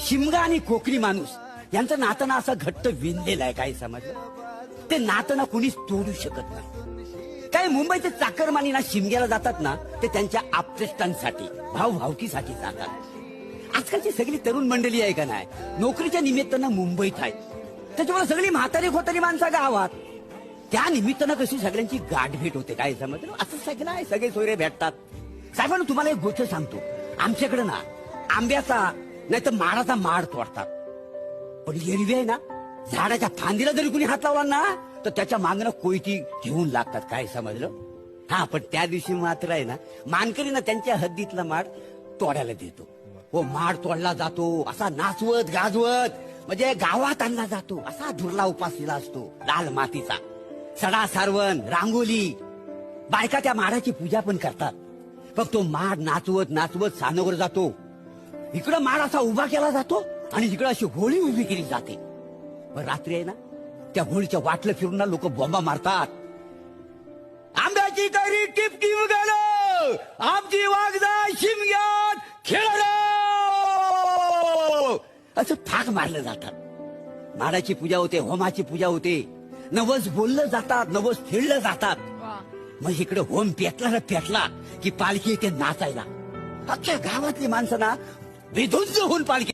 शिमगा आणि कोकणी माणूस. यांचं नातं ना असं घट्ट विणलेलं आहे काय समजलं? ते नातं ना कुणीच तोडू शकत नाही. काय मुंबईचे चाकरमानी ना शिमग्याला जातात ना ते त्यांच्या आपतेष्टांसाठी भाव भावकीसाठी जातात. आजकालची सगळी तरुण मंडळी आहे का नाही? नोकरीच्या निमित्तानं मुंबईत आहे त्याच्यामुळे सगळी म्हातारी खोतारी माणसं गावात. त्या निमित्तानं कशी सगळ्यांची गाठ भेट होते काय समजलं? असं सगळं आहे सगळे सोयरे भेटतात. साहेबांना तुम्हाला एक गोष्ट सांगतो. आमच्याकडे ना आंब्याचा नाही तर माडाचा माड तोडतात पण एरवी आहे ना झाडाच्या फांदीला जरी कुणी हात लावला ना तर त्याच्या मागणं कोयती घेऊन लागतात. काय समजलं? हा पण त्या दिवशी मात्र आहे ना मानकरी ना त्यांच्या हद्दीतला माड तोडायला देतो. हो माड तोडला जातो असा नाचवत गाजवत म्हणजे गावात आणला जातो असा धुरला उपासलेला असतो लाल मातीचा. सडा सारवण रांगोली बायका त्या माडाची पूजा पण करतात. फक्त तो माड नाचवत नाचवत सानवर जातो. इकडं माड असा उभा केला जातो आणि इकडं अशी होळी उभी केली जाते. रात्री आहे ना त्या होळीच्या वाटलं फिरून ना लोक बॉम्बा मारतात. आंब्याची तरी टिप टिप गेलो. आमची वागदा शिमग्यात खेळलो. असं फाक मारलं जातात माडाची पूजा होते होमाची पूजा होते. नवस बोललं जातात नवस खेळलं जातात. मग इकडे होम पेटला ना पेटला की पालखी येते नाचायला. अख्ख्या गावातली माणसं ना বিধ্বংস হুল পালকি